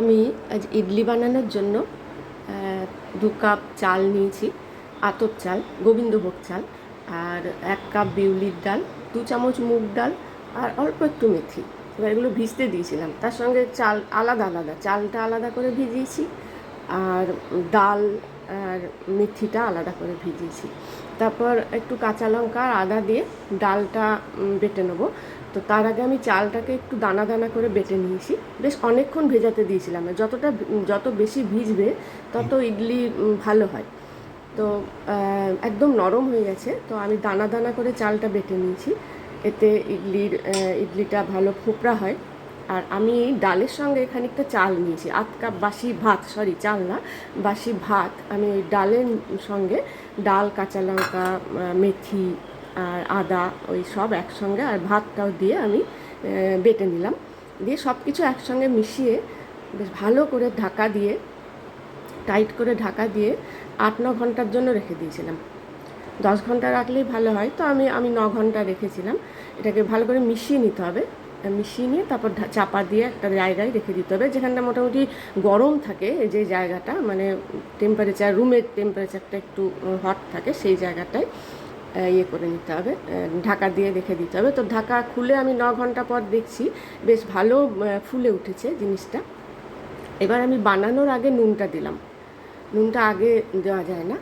আমি আজ ইডলি বানানোর জন্য দু কাপ চাল নিয়েছি আতর চাল, গোবিন্দভোগ চাল, আর এক কাপ বিউলির ডাল, দু চামচ মুগ ডাল, আর অল্প একটু মেথি। এবার এগুলো ভিজতে দিয়েছিলাম। তার সঙ্গে চাল আলাদা আলাদা, চালটা আলাদা করে ভিজিয়েছি, আর ডাল আর মেথিটা আলাদা করে ভিজিয়েছি। তারপর একটু কাঁচা লঙ্কা আর আদা দিয়ে ডালটা বেটে নেব। তো তার আগে আমি চালটাকে একটু দানা দানা করে বেটে নিয়েছি। বেশ অনেকক্ষণ ভেজাতে দিয়েছিলাম। যতটা যত বেশি ভিজবে, তত ইডলি ভালো হয়। তো একদম নরম হয়ে গেছে। তো আমি দানা দানা করে চালটা বেটে নিয়েছি। এতে ইডলির ইডলিটা ভালো ফোপড়া হয়। আর আমি এই ডালের সঙ্গে খানিকটা চাল নিয়েছি। আধ কাপ বাসি ভাত সরি চাল না, বাসি ভাত। আমি ওই ডালের সঙ্গে ডাল, কাঁচা লঙ্কা মেথি আর আদা, ওই সব একসঙ্গে আর ভাতটাও দিয়ে আমি বেটে নিলাম। দিয়ে সব কিছু একসঙ্গে মিশিয়ে বেশ ভালো করে ঢাকা দিয়ে, টাইট করে ঢাকা দিয়ে আট, ন ঘণ্টার জন্য রেখে দিয়েছিলাম। দশ ঘণ্টা রাখলেই ভালো হয়। তো আমি আমি ন ঘণ্টা রেখেছিলাম। এটাকে ভালো করে মিশিয়ে নিতে হবে। মিশিয়ে নিয়ে তারপর চাপা দিয়ে একটা জায়গায় রেখে দিতে হবে, যেখানটা মোটামুটি গরম থাকে যে জায়গাটা মানে টেম্পারেচার রুমের টেম্পারেচারটা একটু হট থাকে, সেই জায়গাটায় ইয়ে করে নিতে হবে ঢাকা দিয়ে রেখে দিতে হবে। তো ঢাকা খুলে আমি ন ঘণ্টা পর দেখছি, বেশ ভালো ফুলে উঠেছে জিনিসটা। এবার আমি বানানোর আগে নুনটা দিলাম। নুনটা আগে দেওয়া যায় না।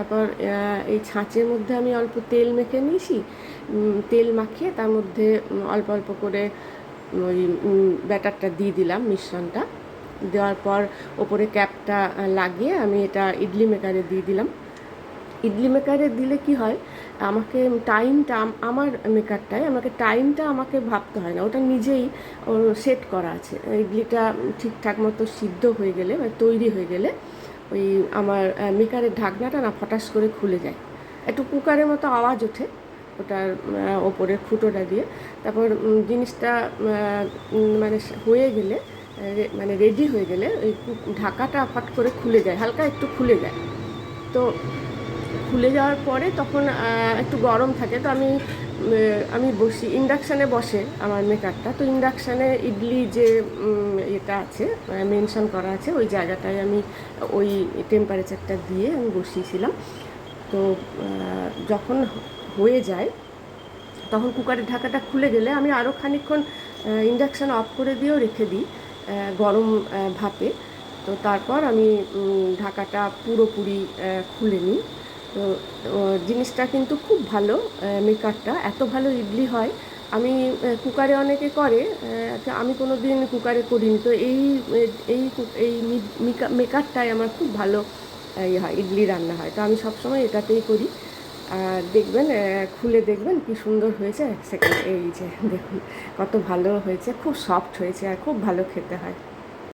তারপর এই ছাঁচের মধ্যে আমি অল্প তেল মেখে নিয়েছি। তেল মাখিয়ে তার মধ্যে অল্প অল্প করে ওই ব্যাটারটা দিয়ে দিলাম মিশ্রণটা। দেওয়ার পর ওপরে ক্যাপটা লাগিয়ে আমি এটা ইডলি মেকারে দিয়ে দিলাম। ইডলি মেকারে দিলে কি হয়, আমাকে টাইমটা আমার মেকারটায় আমাকে টাইমটা আমাকে ভাবতে হয় না। ওটা নিজেই সেট করা আছে। ইডলিটা ঠিকঠাক মতো সিদ্ধ হয়ে গেলে বা তৈরি হয়ে গেলে ওই আমার মেকারের ঢাকনাটা না ফটাস করে খুলে যায়। একটু কুকারের মতো আওয়াজ ওঠে ওটার আহ, ওপরের ফুটোটা দিয়ে। তারপর জিনিসটা মানে হয়ে গেলে মানে রেডি হয়ে গেলে ওই ঢাকাটা ফট করে খুলে যায় হালকা একটু খুলে যায়। তো খুলে যাওয়ার পরে তখন একটু গরম থাকে। তো আমি আমি বসি ইন্ডাকশানে বসে আমার মেকারটা তো ইন্ডাকশানে ইডলি যে এটা আছে মেনশন করা আছে, ওই জায়গাটায় আমি ওই টেম্পারেচারটা দিয়ে আমি বসিয়েছিলাম। তো যখন হয়ে যায়, তখন কুকারের ঢাকাটা খুলে গেলে আমি আরও খানিকক্ষণ ইন্ডাকশান অফ করে দিয়েও রেখে দিই গরম ভাপে। তো তারপর আমি ঢাকাটা পুরোপুরি খুলে নিই। তো জিনিসটা কিন্তু খুব ভালো মেকারটা, এত ভালো ইডলি হয়। আমি কুকারে অনেকে করে আমি কোনো দিন কুকারে করিনি। তো এই এই এই মেকারটাই আমার খুব ভালো ইয়ে হয়, ইডলি রান্না হয়। তো আমি সবসময় এটাতেই করি। আর দেখবেন খুলে দেখবেন কি সুন্দর হয়েছে। সেকেন্ড এই যে দেখুন, কত ভালো হয়েছে, খুব সফট হয়েছে আর খুব ভালো খেতে হয়।